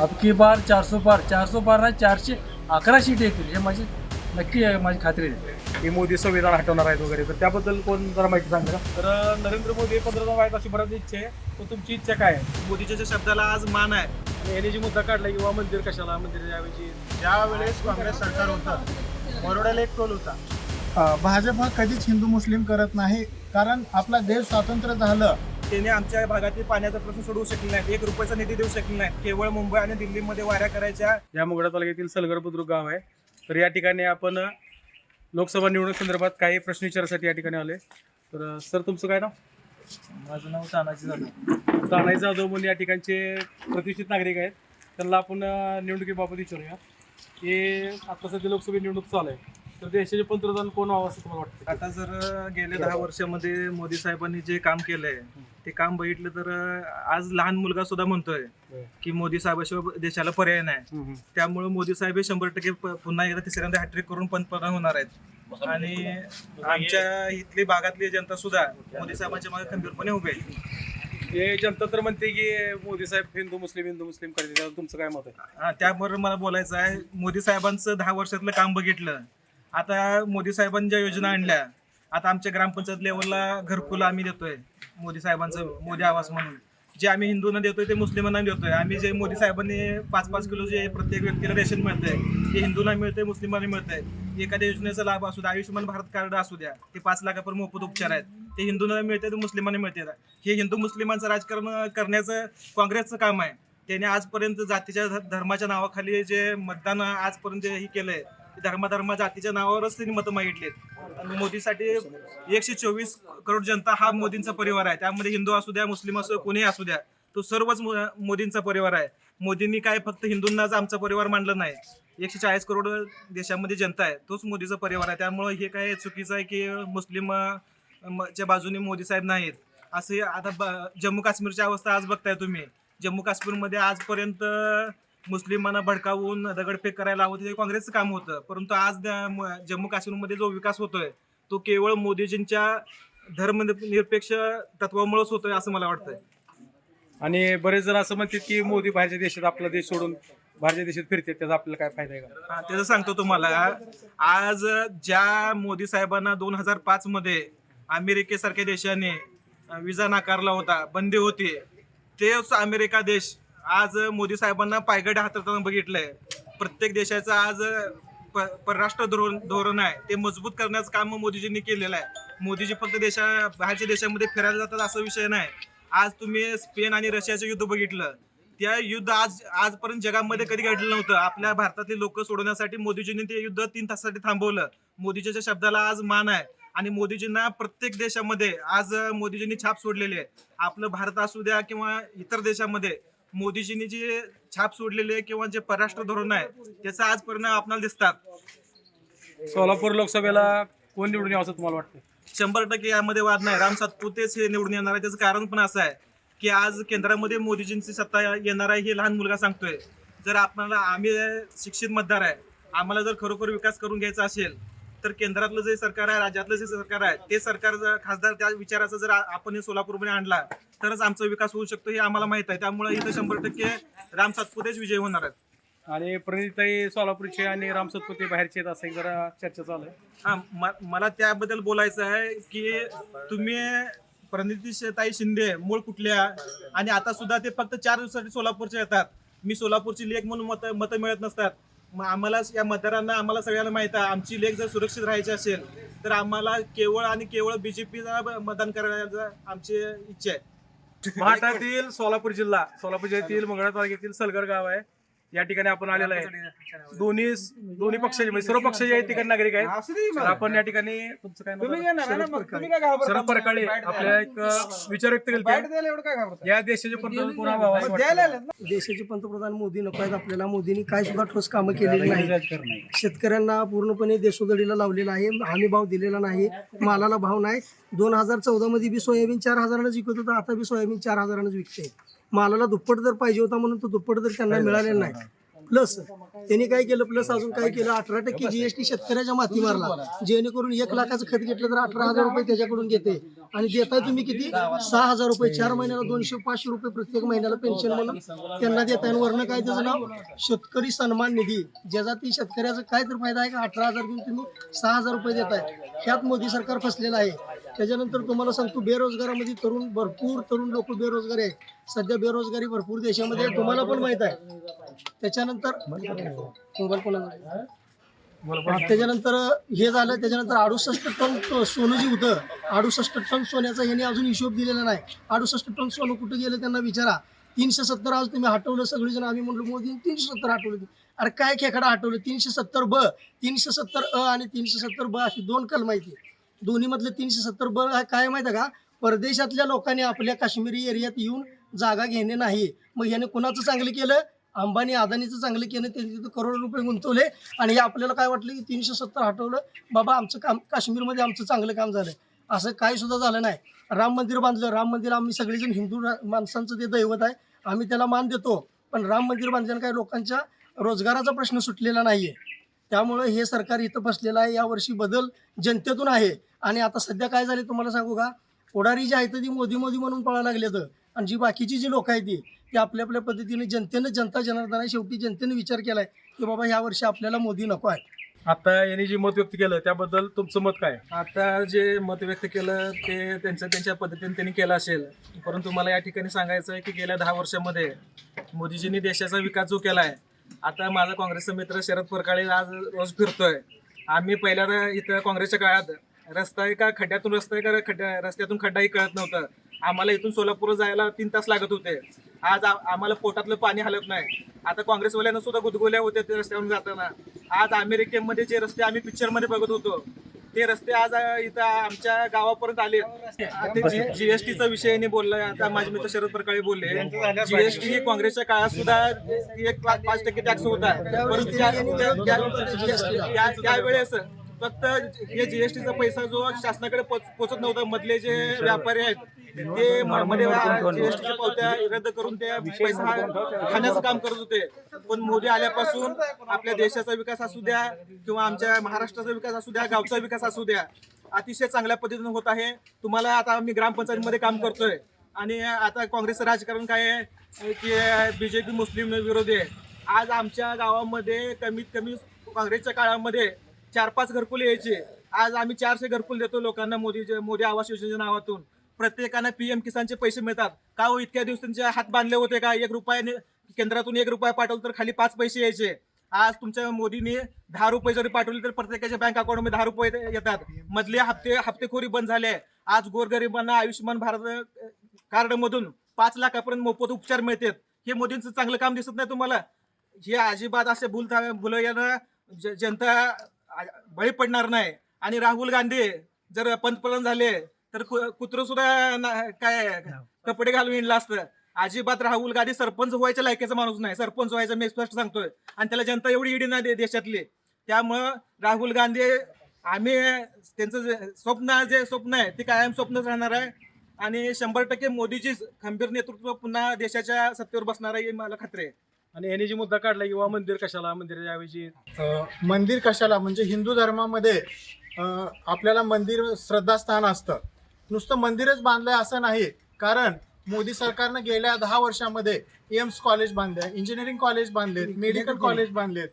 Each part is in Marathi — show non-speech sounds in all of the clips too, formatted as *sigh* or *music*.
अब की बार चारसो पार चारसो पार नाही चारशे अकरा सीट येतील हे माझी नक्की आहे, माझी खात्री आहे. की मोदी संविधान हटवणार आहेत वगैरे. तर त्याबद्दल कोण जरा माहिती सांगा? का तर नरेंद्र मोदी पंतप्रधान व्हायचं अशी बऱ्याच इच्छा आहे. तर तुमची इच्छा काय आहे? मोदीच्या ज्या शब्दाला आज मान आहे आणि याने जी मुद्दा काढला किंवा मंदिर कशाला मंदिर ऐवजी ज्या वेळेस काँग्रेस सरकार होतं बरोड्याला एक टोल होता. भाजप हा कधीच हिंदू मुस्लिम करत नाही कारण आपला देश स्वतंत्र झालं. त्याने आमच्या भागातील पाण्याचा प्रश्न सोडवू शकले नाहीत एक रुपयाचा निधी देऊ शकले नाहीत. केवळ मुंबई आणि दिल्लीमध्ये वाऱ्या करायच्या. या मुगडा तालुक्यातील सलगर बुद्रुक गाव आहे. तर या ठिकाणी आपण लोकसभा निवडणूक संदर्भात काही प्रश्न विचारासाठी या ठिकाणी आले तर सर तुमचं काय नाव? माझं नाव तानाजी जाधव. तानाई जाधव म्हणून या ठिकाणचे प्रतिष्ठित नागरिक आहेत. त्यांना आपण निवडणुकीबाबत विचारूया. की आता सध्या लोकसभा निवडणूक चालू आहे. तर देशाचे पंतप्रधान कोण व्हावं असं तुम्हाला वाटतं? आता जर गेल्या दहा वर्षामध्ये मोदी साहेबांनी जे काम केलंय ते काम बघितलं तर आज लहान मुलगा सुद्धा म्हणतोय की मोदी साहेबाशिवाय देशाला पर्याय नाही. त्यामुळे मोदी साहेब हे शंभर टक्के पुन्हा एकदा तिसऱ्यांदा हॅट्रिक करून पंतप्रधान होणार आहेत. आणि आमच्या इथली भागातली जनता सुद्धा मोदी साहेबांच्या मागे खंबीरपणे उभे आहे. हे जनता तर म्हणते की मोदी साहेब हिंदू मुस्लिम हिंदू मुस्लिम करते तुमचं काय मत आहे? त्याबरोबर मला बोलायचं आहे. मोदी साहेबांचं दहा वर्षातलं काम बघितलं. आता मोदी साहेबांनी ज्या योजना आणल्या आता आमच्या ग्रामपंचायत लेवलला घरकुल आम्ही देतोय मोदी साहेबांचं मोदी आवास म्हणून. जे आम्ही हिंदूंना देतोय ते मुस्लिमांना देतोय. आम्ही जे मोदी साहेबांनी पाच पाच किलो जे प्रत्येक व्यक्तीला रेशन मिळतंय ते हिंदूंना मिळतंय मुस्लिमांना मिळतंय. एखाद्या योजनेचा लाभ असू द्या आयुष्यमान भारत कार्ड असू द्या ते पाच लाखापर्यंत मोफत उपचार आहेत. ते हिंदूंना मिळते ते मुस्लिमांना मिळते हे हिंदू मुस्लिमांचं राजकारण करण्याचं काँग्रेसचं काम आहे. त्याने आजपर्यंत जातीच्या ध- धर्माच्या नावाखाली जे मतदान आजपर्यंत हे केलंय धर्माधर्मा जातीच्या नावावरच त्यांनी मतं मागितलीत. आणि मोदीसाठी एकशे चोवीस करोड जनता हा मोदींचा परिवार आहे. त्यामध्ये हिंदू असू द्या मुस्लिम असू कोणीही असू द्या तो सर्वच मो- मोदींचा परिवार आहे. मोदींनी काय फक्त हिंदूंनाच आमचा परिवार मांडलं नाही. एकशे चाळीस करोड देशामध्ये जनता आहे तोच मोदीचा परिवार आहे. त्यामुळे हे काय चुकीचं आहे की मुस्लिम च्या बाजूने मोदी साहेब नाहीत. असे आता ब- जम्मू काश्मीरची अवस्था आज बघताय तुम्ही. जम्मू काश्मीरमध्ये आजपर्यंत मुस्लिमांना भडकावून दगडफेक करायला हवं ते काँग्रेसचं काम होतं. परंतु आज जम्मू काश्मीरमध्ये जो विकास होतोय तो केवळ मोदीजींच्या धर्मनिरपेक्ष तत्वामुळेच होतोय असं मला वाटतंय. आणि बरेच जण असं म्हणतात की मोदी बाहेरच्या देशात आपला देश सोडून बाहेरच्या देशात फिरतात त्याचा आपल्याला काय फायदा आहे का? त्याचं सांगतो तुम्हाला. आज ज्या मोदी साहेबांना दोन हजार पाच मध्ये अमेरिकेसारख्या देशाने विजा नाकारला होता बंदी होती तेच अमेरिका देश आज मोदी साहेबांना पायगड हाताळताना बघितलंय. प्रत्येक देशाचं आज प- परराष्ट्र धोरण धोरण आहे. ते मजबूत करण्याचं काम मोदीजींनी केलेलं आहे. मोदीजी फक्त देशा बाहेरच्या देशामध्ये फिरायला जातात असा विषय नाही. आज तुम्ही स्पेन आणि रशियाचं युद्ध बघितलं. त्या युद्ध आज आजपर्यंत जगामध्ये कधी घडलं नव्हतं. आपल्या भारतातले लोक सोडवण्यासाठी मोदीजींनी ते युद्ध तीन तासासाठी थांबवलं. मोदीजीच्या शब्दाला आज मान आहे. आणि मोदीजींना प्रत्येक देशामध्ये आज मोदीजींनी छाप सोडलेली आहे. आपलं भारत असू द्या किंवा इतर देशामध्ये मोदीजींनी जी छाप सोडलेली आहे किंवा जे परराष्ट्र धोरण आहे त्याचा आज परिणाम आपल्याला दिसतात. सोलापूर लोकसभेला कोण निवडून यावं असं तुम्हाला वाटतं शंभर टक्के यामध्ये वाद नाही. राम सातपुतेच हे निवडून येणार आहे. त्याचं कारण पण असं आहे की आज केंद्रामध्ये मोदीजींची सत्ता येणार आहे हे लहान मुलगा सांगतोय. जर आपल्याला आम्ही शिक्षित मतदार आहे आम्हाला जर खरोखर विकास करून घ्यायचा असेल तर केंद्रातलं जे सरकार आहे राज्यातलं जे सरकार आहे ते सरकार जर खासदार त्या विचाराचा जर आपण हे सोलापूरमध्ये आणला तरच आमचा विकास होऊ शकतो हे आम्हाला माहीत आहे. त्यामुळे इथं शंभर टक्के राम सातपुतेच विजय होणार आहेत. आणि प्रणिताई सोलापूरचे आणि राम सतपुते बाहेरचे आहेत असं एक जरा चर्चा चालू आहे. हा म- मला त्याबद्दल बोलायचं आहे की तुम्ही प्रणितीताई शिंदे मूळ कुठल्या? आणि आता सुद्धा ते फक्त चार दिवसासाठी सोलापूरचे येतात. मी सोलापूरची लेख म्हणून मत मतं मिळत नसतात. आम्हाला या मतदारांना आम्हाला सगळ्यांना माहीत आहे आमची लेख जर सुरक्षित राहायची असेल तर आम्हाला केवळ आणि केवळ बीजेपीला मतदान करायचं आमची इच्छा आहे. महाराष्ट्रातील सोलापूर जिल्हा सोलापूर जिल्ह्यातील मंगळा तालुक्यातील सलगर गाव आहे. या ठिकाणी आपण आलेलो आहे. दोन्ही दोन्ही पक्षाचे म्हणजे सर्व पक्षाचे या ठिकाणी नागरिक आहेत. तर आपण या ठिकाणी तुमचं काय मत आहे? शरद परकाळे आपल्या एक विचार व्यक्त केले या देशाचे पंतप्रधान कोण व्हावं असं वाटतं? देशाचे पंतप्रधान मोदी नको आहेत आपल्याला. मोदींनी काय सुद्धा ठोस कामं केलेली नाही. शेतकऱ्यांना पूर्णपणे देशोदडीला लावलेला आहे. हमी भाव दिलेला नाही. मालाला भाव नाही. दोन हजार चौदा मध्ये बी सोयाबीन चार हजारानंच विकत होतं. आता बी सोयाबीन चार हजारानंच विकते. मालाला दुप्पट दर पाहिजे होता म्हणून तो दुप्पट दर त्यांना मिळालेला नाही. प्लस त्यांनी काय केलं? प्लस अजून काय केलं? अठरा टक्के जीएसटी शेतकऱ्याच्या माती मारला. जेणेकरून एक लाखाचं खत घेतलं तर अठरा हजार रुपये त्याच्याकडून घेते. आणि देताय तुम्ही किती? सहा हजार रुपये. चार महिन्याला दोनशे पाचशे रुपये प्रत्येक महिन्याला पेन्शन म्हणून त्यांना देताय. आणि वरनं काय त्याचं नाव? शेतकरी सन्मान निधी. ज्याचा ती शेतकऱ्याचा काय तर फायदा आहे का? अठरा हजार देऊन तुम्ही सहा हजार रुपये देताय. ह्यात मोदी सरकार फसलेलं आहे. त्याच्यानंतर तुम्हाला सांगतो बेरोजगारामध्ये तरुण भरपूर तरुण लोक बेरोजगार आहे. सध्या बेरोजगारी भरपूर देशामध्ये आहे. तुम्हाला पण माहीत आहे. त्याच्यानंतर मोबाईल हा, त्याच्यानंतर हे झालं त्याच्यानंतर अडुसष्ट टन सोनं जे होतं. अडुसष्ट टन सोन्याचा ह्याने अजून हिशोब दिलेला नाही. अडुसष्ट टन सोनं कुठं गेलं त्यांना विचारा. तीनशे सत्तर आज तुम्ही हटवलं सगळेजण आम्ही म्हणलो मोदी तीनशे सत्तर हटवलं. अरे काय खेकडा हटवलं? तीनशे सत्तर ब तीनशे सत्तर अ आणि तीनशे सत्तर ब अशी दोन कलम आहेत. दोन्ही मधले तीनशे सत्तर बळ काय माहिती आहे का? परदेशातल्या लोकांनी आपल्या काश्मीरी एरियात येऊन जागा घेणे नाही. मग याने कुणाचं चांगलं केलं? अंबानी अदानीचं चांगलं केलं. त्यांनी तिथं करोडो रुपये गुंतवले. आणि हे आपल्याला काय वाटलं की तीनशे सत्तर हटवलं? बाबा आमचं काम काश्मीरमध्ये आमचं चांगलं काम झालं. असं काही सुद्धा झालं नाही. राम मंदिर बांधलं. राम मंदिर आम्ही सगळेजण हिंदू रा- माणसांचं ते दैवत आहे. आम्ही त्याला मान देतो. पण राम मंदिर बांधल्यानं काही लोकांच्या रोजगाराचा प्रश्न सुटलेला नाही आहे त्यामुळं हे सरकार इथं बसलेलं आहे. यावर्षी बदल जनतेतून आहे. आणि आता सध्या काय झाले तुम्हाला सांगू का? पुढारी जी आहेत ती मोदी मोदी म्हणून पळायला लागलेत. आणि जी बाकीची जी लोक आहेत ती ती आपल्या आपल्या पद्धतीने जनतेनं जनता जनार्दन आहे शेवटी जनतेने विचार केलाय की बाबा ह्या वर्षी आपल्याला मोदी नको आहे आता यांनी जे मत व्यक्त केलं त्याबद्दल तुमचं मत काय? आता जे मत व्यक्त केलं ते त्यांच्या त्यांच्या पद्धतीने त्यांनी केलं असेल. परंतु मला या ठिकाणी सांगायचं आहे की गेल्या दहा वर्षामध्ये मोदीजींनी देशाचा विकास जो केला आहे आता माझा काँग्रेसचा मित्र शरद परकाळे आज रोज फिरतोय. आम्ही पहिल्यांदा इथं काँग्रेसच्या काळात रस्ता आहे का खड्ड्यातून रस्ता आहे का खड्ड्या रस्त्यातून खड्डाही कळत नव्हतं. आम्हाला इथून सोलापूर जायला तीन तास लागत होते. आज आम्हाला पोटातलं पाणी हलत नाही. आता काँग्रेसवाल्यांना सुद्धा गुदगुल्या होत्या ते रस्त्यावरून जाताना. आज अमेरिकेमध्ये जे रस्ते आम्ही पिक्चरमध्ये बघत होतो ते रस्ते आज इथं आमच्या गावापर्यंत आले जीएसटीचा विषय यांनी बोललाय आता माझे मित्र शरद प्रकाळे बोलले जीएसटी ही काँग्रेसच्या काळात सुद्धा एक पाच टक्के टॅक्स होता परंतु त्या- त्या- त्या- त्या- त्यावेळेस फक्त हे जीएसटीचा पैसा जो शासनाकडे पोहोचत पोचत नव्हता मधले जे व्यापारी आहेत ते मध्ये जीएसटीच्या पावत्या रद्द करून ते पैसा खाण्याचं काम करत होते. पण मोदी आल्यापासून आपल्या देशाचा विकास असू द्या किंवा आमच्या महाराष्ट्राचा विकास असू द्या गावचा विकास असू द्या अतिशय चांगल्या पद्धतीने होत आहे. तुम्हाला आता आम्ही ग्रामपंचायतीमध्ये काम करतोय आणि आता काँग्रेसचं राजकारण काय आहे? की बीजेपी मुस्लिम विरोधी आहे. आज आमच्या गावामध्ये कमीत कमी काँग्रेसच्या काळामध्ये चार पाच घरकुल यायचे. आज आम्ही चारशे घरकुल देतो लोकांना मोदी मोदी आवास योजनेच्या नावातून. प्रत्येकानं पीएम किसानचे पैसे मिळतात. का हो इतक्या दिवस त्यांचे हात बांधले होते का? एक रुपयाने केंद्रातून एक रुपया पाठवलं तर खाली पाच पैसे यायचे. आज तुमच्या मोदींनी दहा रुपये जरी पाठवले तर प्रत्येकाच्या बँक अकाउंटमध्ये दहा रुपये येतात. मधले हप्ते हप्तेखोरी बंद झाले. आज गोरगरिबांना आयुष्यमान भारत कार्ड मधून पाच लाखापर्यंत मोफत उपचार मिळतात. हे मोदींचं चांगलं काम दिसत नाही तुम्हाला? हे अजिबात असे भूल भुलयानं ज- जनता बळी पडणार नाही. आणि राहुल गांधी जर पंतप्रधान झाले तर कुत्र सुद्धा ना- काय कपडे घालून येणलं असतं. अजिबात राहुल गांधी सरपंच व्हायच्या लायकीचा माणूस नाही. सरपंच व्हायचा मी स्पष्ट सांगतोय. आणि त्याला जनता एवढी इडी नाही देशातली. त्यामुळं राहुल गांधी आम्ही त्यांचं जे स्वप्न जे स्वप्न आहे ते कायम स्वप्नच राहणार आहे. आणि शंभर टक्के मोदीचीच खंबीर नेतृत्व पुन्हा देशाच्या सत्तेवर बसणार आहे हे मला खात्री आहे. आणि यांनी जी मुद्दा काढला किंवा मंदिर कशाला मंदिराच्या ऐवजी अ, मंदिर कशाला म्हणजे हिंदू धर्मामध्ये आपल्याला मंदिर श्रद्धास्थान असतं. नुसतं मंदिरच बांधलंय असं नाही. कारण मोदी सरकारनं गेल्या दहा वर्षामध्ये एम्स कॉलेज बांधले इंजिनिअरिंग कॉलेज बांधलेत मेडिकल कॉलेज बांधलेत.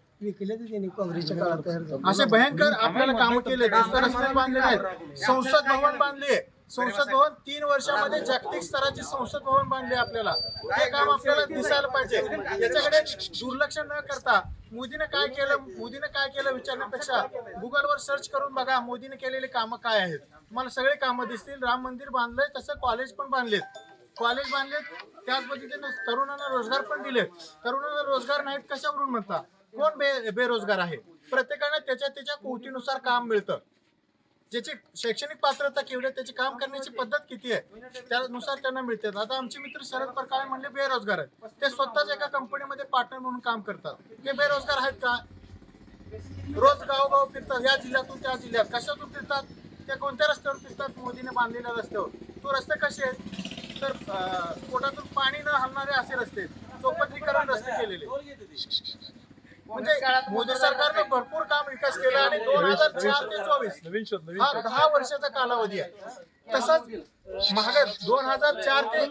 असे भयंकर आपल्याला कामं केले रस्ते बांधले आहेत संसद भवन बांधले. संसद भवन तीन वर्षामध्ये जागतिक स्तराचे संसद भवन बांधले आपल्याला. हे काम आपल्याला दिसायला पाहिजे. याच्याकडे दुर्लक्ष न करता मोदीने काय केलं? मोदीने काय केलं विचारण्यापेक्षा गुगलवर सर्च करून बघा मोदीने केलेली कामं काय आहेत. तुम्हाला सगळे कामं दिसतील. राम मंदिर बांधलंय तसं कॉलेज पण बांधलेत. कॉलेज बांधलेत त्याच पद्धतीने तरुणांना रोजगार पण दिलेत. तरुणांना रोजगार नाहीत कशावरून म्हणता? कोण बे बेरोजगार आहे? प्रत्येकाने त्याच्या त्याच्या कुवतीनुसार काम मिळतं. ज्याची शैक्षणिक पात्रता केवढी त्याचे त्याची काम करण्याची पद्धत किती आहे त्यानुसार त्यांना मिळतात आता आमचे मित्र शरद परकाळे म्हणले बेरोजगार आहेत. ते स्वतःच एका कंपनीमध्ये पार्टनर म्हणून काम करतात. ते बेरोजगार आहेत का? रोज गावगाव फिरतात. या जिल्ह्यातून त्या जिल्ह्यात. कशातून फिरतात? त्या कोणत्या रस्त्यावर फिरतात? मोदीने बांधलेल्या रस्त्यावर. तो रस्ते कसे आहेत? तर पोटातून पाणी न हलणारे असे रस्ते चौपत्रीकरण रस्ते केलेले म्हणजे मोदी सरकारनं भरपूर काम विकास केला आणि दोन हजार चार ते चोवीस. नवीन शोध नवीन हा दहा वर्षाचा कालावधी आहे. तसंच महागाई दोन हजार चार ते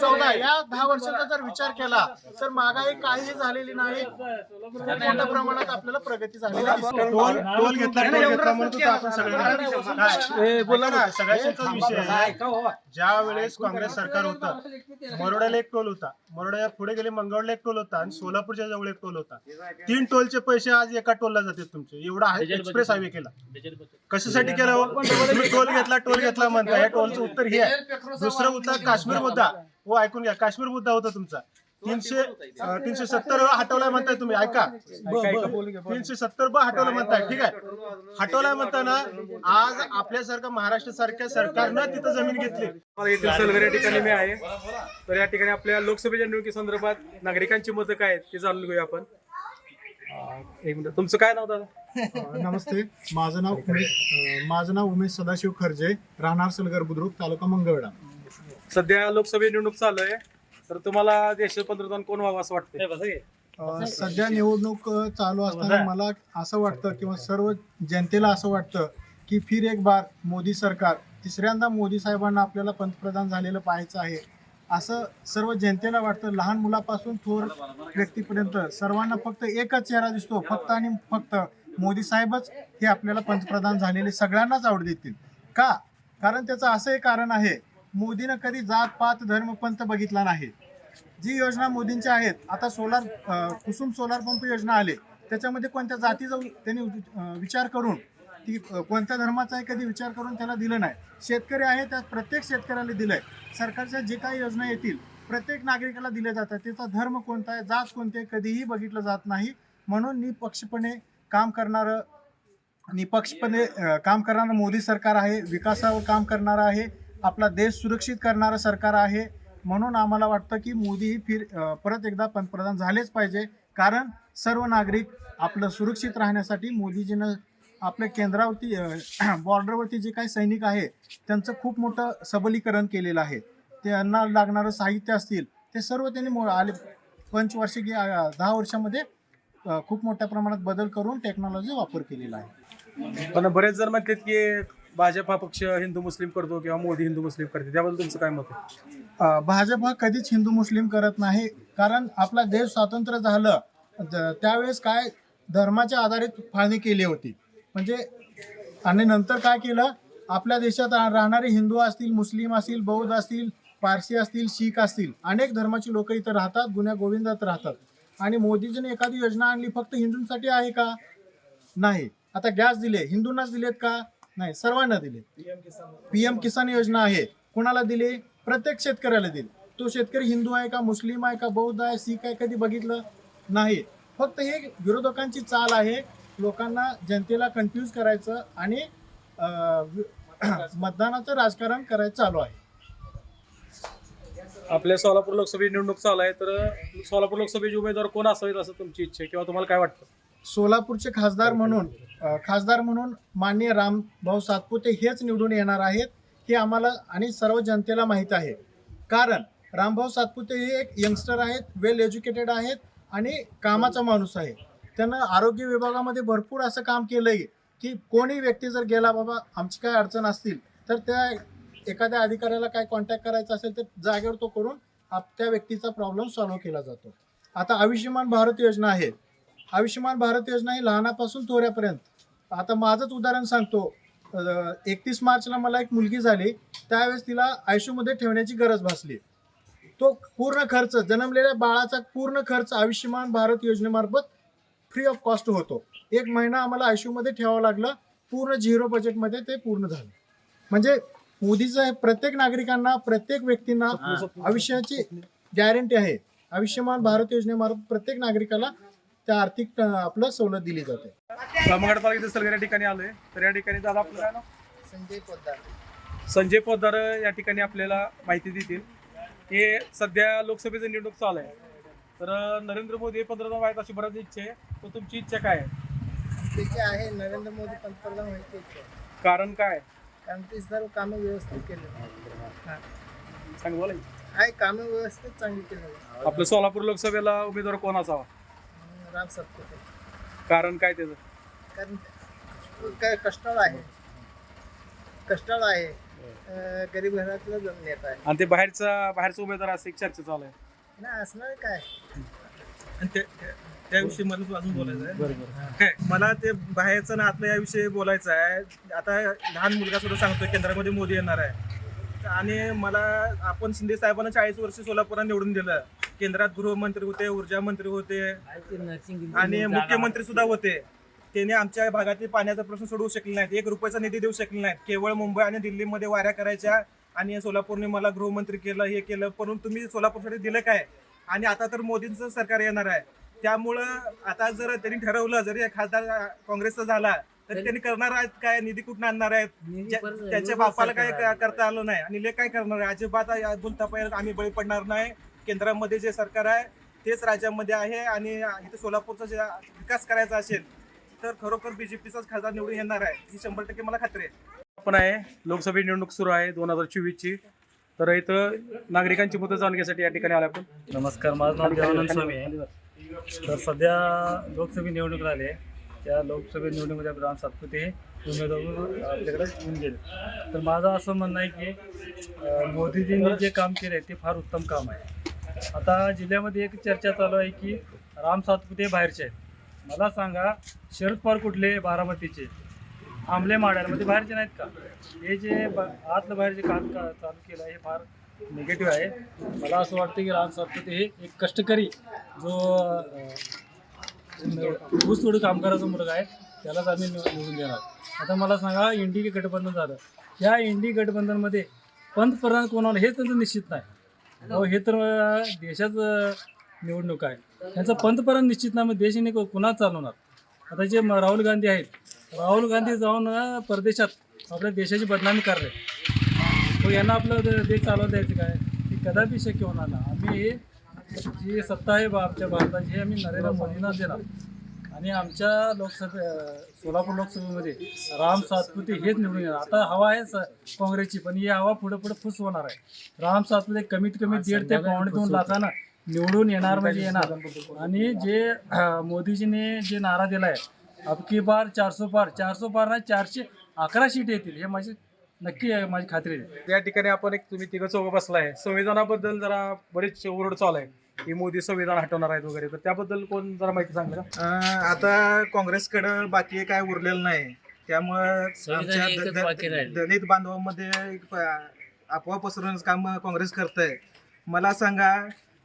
चौदा या दहा वर्षाचा जर विचार केला तर महागाई काहीही झालेली नाही. मोठ्या प्रमाणात आपल्याला प्रगती झालेली दिसते. टोल टोल घेतला टोल घेतला म्हणत होतो आपण सगळ्यांना बोला ना सगळ्याचा विषय आहे. ज्या वेळेस काँग्रेस सरकार होतं मरोड्याला एक टोल होता. मरोड्या पुढे गेले मंगळवारला एक टोल होता आणि सोलापूरच्या जवळ एक टोल होता. तीन टोलचे पैसे आज एका टोलला जातात तुमचे. एवढा आहे एक्सप्रेस हायवे केला. कशासाठी केला हो? तुम्ही टोल घेतला टोल घेतला म्हणता. या टोलचं उत्तर हे आहे. दुसरं उत्तर काश्मीर मुद्दा. हो ऐकून घ्या. काश्मीर मुद्दा होता तुमचा. तीनशे तीनशे सत्तर हटवलाय म्हणताय तुम्ही. ऐका. तीनशे सत्तर ब हटवलं म्हणताय. ठीक आहे. हटवलाय म्हणताना आज आपल्यासारखं महाराष्ट्र सारख्या सरकारनं तिथं जमीन घेतली. मला येथील सलगर या ठिकाणी मी आहे. तर या ठिकाणी आपल्या लोकसभेच्या निवडणुकी संदर्भात नागरिकांची मतं काय आहेत ते जाणून घेऊया आपण. एक मिनिट. तुमचं काय नाव दादा? नमस्ते. माझं नाव उमेश अं, माझं नाव उमेश सदाशिव खर्जे राहणार सलगर बुद्रुक तालुका मंगळवेढा. सध्या लोकसभा निवडणूक चालू आहे तर तुम्हाला देशाचं पंतप्रधान कोण व्हावं असं वाटतं अं, सध्या निवडणूक अं, चालू असताना मला असं वाटतं किंवा सर्व जनतेला असं वाटतं की फिर एक बार मोदी सरकार तिसऱ्यांदा मोदी साहेबांना आपल्याला पंतप्रधान झालेलं पाहायचं आहे. असं सर्व जनतेला वाटतं. लहान मुलापासून थोर व्यक्तीपर्यंत सर्वांना फक्त एकच चेहरा दिसतो. फक्त आणि फक्त मोदी साहेबच हे आपल्याला पंतप्रधान झालेले सगळ्यांनाच आवड देतील. का? कारण त्याचं असं एक कारण आहे मोदीनं कधी जात पात धर्म पंथ बघितला नाही. जी योजना मोदींच्या आहेत आता सोलार कुसुम सोलार पंप योजना आले त्याच्यामध्ये कोणत्या जातीचा त्यांनी विचार करून ती कोणत्या धर्माचा आहे कधी विचार करून त्याला दिलं नाही. शेतकरी आहे त्या प्रत्येक शेतकऱ्याला दिलंय. सरकारच्या जे काही योजना येतील प्रत्येक नागरिकाला दिल्या जातात. त्याचा धर्म कोणता आहे जात कोणते कधीही बघितलं जात नाही. म्हणून निपक्षपणे काम करणारं निपक्षपणे काम करणारं मोदी सरकार आहे विकासावर काम करणारं आहे आपला देश सुरक्षित करणारं सरकार आहे. म्हणून आम्हाला वाटतं की मोदी ही फिर परत एकदा पंतप्रधान झालेच पाहिजे. कारण सर्व नागरिक आपलं सुरक्षित राहण्यासाठी मोदीजीनं आपल्या केंद्रावरती बॉर्डरवरती *clears throat* जे काही सैनिक आहे त्यांचं खूप मोठं सबलीकरण केलेलं आहे. त्यांना लागणारं साहित्य असतील ते सर्व त्यांनी आले पंचवार्षिक या दहा वर्षामध्ये खूप मोठ्या प्रमाणात बदल करून टेक्नॉलॉजी वापर केलेला आहे. पण बरेच जण म्हणतात की भाजप हा पक्ष हिंदू मुस्लिम करतो किंवा मोदी हिंदू मुस्लिम करते त्याबद्दल तुमचं काय मत आहे? भाजप हा कधीच हिंदू मुस्लिम करत नाही कारण आपला देश स्वातंत्र्य झालं त्यावेळेस काय धर्माच्या आधारित फाळणी केली होती. म्हणजे आणि नंतर काय केलं? आपल्या देशात रा- राहणारे हिंदू असतील मुस्लिम असतील बौद्ध असतील पारसी असतील शीख असतील अनेक धर्माची लोक इथं राहतात गुन्ह्या गोविंदात राहतात. आणि मोदीजीने एखादी योजना आणली फक्त हिंदूंसाठी आहे का? नाही. आता गॅस दिले हिंदूंनाच दिलेत का? नाही सर्वांना दिले पीएम किसान योजना आहे. कुणाला दिले? प्रत्येक शेतकऱ्याला दिले. तो शेतकरी हिंदू आहे का मुस्लिम आहे का बौद्ध आहे शीख आहे कधी बघितलं नाही. फक्त हे विरोधकांची चाल आहे लोकांना जनतेला कन्फ्यूज करायचं आणि *clears throat* मतदानाचं राजकारण करायचं चालू आहे. आपल्या सोलापूर लोकसभेची निवडणूक चालू आहे तर सोलापूर लोकसभेचे उमेदवार कोण असावेत असं तुमची इच्छा आहे? किंवा तुम्हाला काय वाटतं? सोलापूरचे खासदार म्हणून खासदार म्हणून माननीय रामभाऊ सातपुते हेच निवडून येणार आहेत हे आम्हाला आणि सर्व जनतेला माहीत आहे. कारण रामभाऊ सातपुते हे एक यंगस्टर आहेत वेल एज्युकेटेड आहेत आणि कामाचा माणूस आहे त्यानं आरोग्य विभागामध्ये भरपूर असं काम केलं आहे की कोणी व्यक्ती जर गेला बाबा आमची काय अडचण असतील तर त्या एखाद्या अधिकाऱ्याला काय कॉन्टॅक्ट करायचा असेल तर जागेवर तो करून त्या व्यक्तीचा प्रॉब्लेम सॉल्व्ह केला जातो. आता आयुष्यमान भारत योजना आहे. आयुष्यमान भारत योजना ही लहानापासून थोऱ्यापर्यंत आता माझंच उदाहरण सांगतो. एकतीस मार्चला मला एक मुलगी झाली. त्यावेळेस तिला आयुष्यमध्ये ठेवण्याची गरज भासली. तो पूर्ण खर्च जन्मलेल्या बाळाचा पूर्ण खर्च आयुष्यमान भारत योजनेमार्फत फ्री ऑफ कॉस्ट होतो. एक महिना आम्हाला आयशूमध्ये ठेवावं लागलं पूर्ण झिरो बजेटमध्ये ते पूर्ण झालं. म्हणजे मोदीचं हे प्रत्येक नागरिकांना प्रत्येक व्यक्तींना आयुष्याची गॅरंटी आहे. आयुष्यमान भारत योजनेमार्फत प्रत्येक नागरिकाला त्या आर्थिक आपलं सवलत दिली जाते. या ठिकाणी आलोय तर या ठिकाणी दादा आपलं काय नाव? संजय पोद्दार. संजय पोद्दार या ठिकाणी आपल्याला माहिती देतील. हे सध्या लोकसभेचं निवडणूक चालू आहे. तर नरेंद्र मोदी हे पंतप्रधान व्हायचं अशी बऱ्याच इच्छा आहे. तर तुमची इच्छा काय आहे? आहे नरेंद्र मोदी पंतप्रधान व्हायचे इच्छा आहे. कारण काय कारण ते सर्व कामं व्यवस्थित केले सांग बोला आहे कामं व्यवस्थित चांगली केली आपलं सोलापूर लोकसभेला उमेदवार कोण असावा? राम सातपुते कारण काय त्याचं? कारण काय कष्टाळ आहे. कष्टाळ आहे. अं, गरीब घरातला जण नेता आहे. आणि ते बाहेरचा बाहेरचा उमेदवार असं एक चर्चा चालू आहे. नाही असणार काय? आणि त्या- त्या- त्याविषयी मला अजून बोलायचं आहे. बरोबर काय मला ते बाहेरचं ना आतलं याविषयी बोलायचं आहे. आता लहान मुलगा सुद्धा सांगतोय केंद्रामध्ये मोदी येणार आहे. आणि मला आपण शिंदे साहेबांना चाळीस वर्ष सोलापुरात निवडून दिलं. केंद्रात गृहमंत्री होते ऊर्जा मंत्री होते. आणि मुख्यमंत्री सुद्धा होते. त्याने आमच्या भागातील पाण्याचा प्रश्न सोडवू शकले नाहीत. एक रुपयाचा निधी देऊ शकले नाहीत. केवळ मुंबई आणि दिल्लीमध्ये वाऱ्या करायच्या आणि सोलापूरने मला गृहमंत्री केलं हे केलं परंतु तुम्ही सोलापूरसाठी दिलं काय? आणि आता तर मोदींचं सरकार येणार आहे. त्यामुळं आता जर त्यांनी ठरवलं जरी खासदार काँग्रेसचा झाला तर त्यांनी करणार आहेत काय? निधी कुठून आणणार आहेत? त्याच्या बापाला काय करता आलं नाही. आणि ले काय करणार आहे? अजिबात बोलता पाहिजे आम्ही बळी पडणार नाही. केंद्रामध्ये जे सरकार आहे तेच राज्यामध्ये आहे आणि इथे सोलापूरचा जे विकास करायचा असेल तर खरोखर बीजेपीचाच खासदार निवडून येणार आहे. ही शंभर टक्के मला खात्री आहे. पण आहे. लोकसभा निवडणूक सुरू आहे दोन हजार चोवीसची. तर इथं नागरिकांची मतं जाणून घेण्यासाठी या ठिकाणी आले आपण. नमस्कार माझं नाव देवानंद स्वामी आहे. तर सध्या लोकसभा निवडणूक आली आहे. त्या लोकसभा निवडणुकीमध्ये आपले राम सातपुते हे उमेदवार आपल्याकडे येऊन गेले. तर माझं असं म्हणणं आहे की मोदीजींनी जे काम केलं आहे ते फार उत्तम काम आहे. आता जिल्ह्यामध्ये एक चर्चा चालू आहे की राम सातपुते बाहेरचे आहेत. मला सांगा शरद पवार कुठले? बारामतीचे आमले म्हणजे बाहेरचे नाहीत का? हे जे आतलं बाहेर जे काम का चालू केलं आहे हे फार निगेटिव्ह आहे. मला असं वाटतं की राज सातपुते हे एक कष्टकरी जो अं, ऊस कामगाराचा मुलगा आहे त्यालाच आम्ही निव- निवडून देणार. आता मला सांगा इंडी गठबंधन झालं. या इंडी गठबंधनमध्ये पंतप्रधान कोणाला हे त्यांचं निश्चित नाही. अहो हे तर देशाचं निवडणूक आहे. त्यांचं पंतप्रधान निश्चित नाही मग देशाने को- कुणाच चालवणार? आता जे राहुल गांधी आहेत राहुल गांधी जाऊन परदेशात आपल्या देशाची बदनामी करले. तो यांना आपलं देश चालवता द्यायचं काय? हे कदापि शक्य होणार नाही. आम्ही जी सत्ता आहे बा आमच्या भारताची हे आम्ही नरेंद्र मोदींना देणार. आणि आमच्या लोकसभे सोलापूर लोकसभेमध्ये राम सातपुते हेच निवडून येणार. आता हवा आहे स- काँग्रेसची पण ही हवा पुढे पुढे फुस होणार आहे. राम सातपुते कमीत कमी दीड ते पावणे दोन लाखानं निवडून येणार म्हणजे येणार. आणि जे मोदीजीने जे नारा दिला आहे अबकी बार चारसो पार चारसो पार नाही चारशे अकरा सीट येतील हे माझी नक्की आहे, माझी खात्री आहे. या ठिकाणी आपण एक तुम्ही तिघं चौघं बसलाय. संविधानाबद्दल जरा बरेच ओरड चालू आहे की मोदी संविधान हटवणार आहेत वगैरे. तर त्याबद्दल कोण जरा माहिती अं, आता काँग्रेसकडं बाकी काय उरलेलं नाही. त्यामुळं दलित बांधवांमध्ये एक प- अफवा पसरवण्याचं काम काँग्रेस करत आहे मला सांगा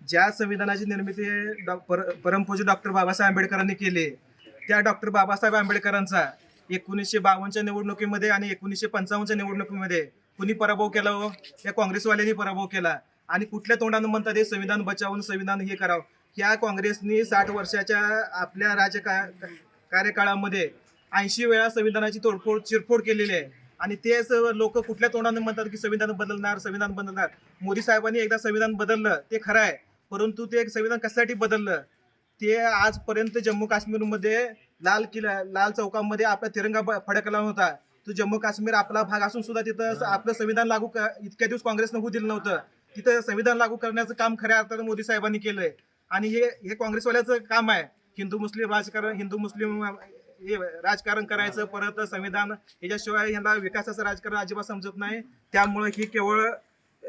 ज्या संविधानाची निर्मिती डॉ पर परमपूज्य डॉक्टर बाबासाहेब आंबेडकरांनी केली त्या डॉक्टर बाबासाहेब आंबेडकरांचा एकोणीसशे बावन्नच्या निवडणुकीमध्ये आणि एकोणीसशे पंचावन्नच्या निवडणुकीमध्ये कुणी पराभव केला हो? या काँग्रेसवाल्यांनी पराभव केला. आणि कुठल्या तोंडानं म्हणतात हे संविधान बचावून संविधान हे करावं? या काँग्रेसनी साठ वर्षाच्या आपल्या राज्य का- कार्यकाळामध्ये ऐंशी वेळा संविधानाची तोडफोड चिरफोड केलेली आहे. आणि तेच लोक कुठल्या तोंडानं म्हणतात की संविधान बदलणार संविधान बदलणार? मोदी साहेबांनी एकदा संविधान बदललं ते खरं आहे. परंतु ते संविधान कशासाठी बदललं? ते आजपर्यंत जम्मू काश्मीरमध्ये लाल किल्ला लाल चौकामध्ये आपला तिरंगा ब- फडकला होता. तो जम्मू काश्मीर आपला भाग असून सुद्धा तिथं आपलं संविधान लागू क- इतक्या दिवस काँग्रेसनं होऊ दिलं नव्हतं. तिथं संविधान लागू करण्याचं काम खऱ्या अर्थानं मोदी साहेबांनी केलंय. आणि हे हे काँग्रेसवाल्याचं काम आहे. हिंदू मुस्लिम राजकारण हिंदू मुस्लिम हे राजकारण करायचं परत संविधान ह्याच्याशिवाय ह्यांना विकासाचं राजकारण अजिबात समजत नाही. त्यामुळे ही केवळ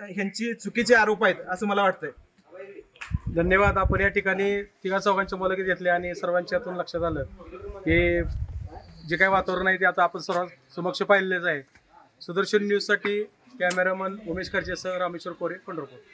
ह्यांची चुकीचे आरोप आहेत असं मला वाटतंय. धन्यवाद. आपण या ठिकाणी तिघा चौघांच्या मुलाखत घेतली आणि सर्वांच्या यातून लक्षात आलं की जे काही वातावरण आहे ते आता आपण सर्व समक्ष पाहिलेच आहे. सुदर्शन न्यूजसाठी कॅमेरामन उमेश खर्जेसह रामेश्वर कोरे पंढरपूर.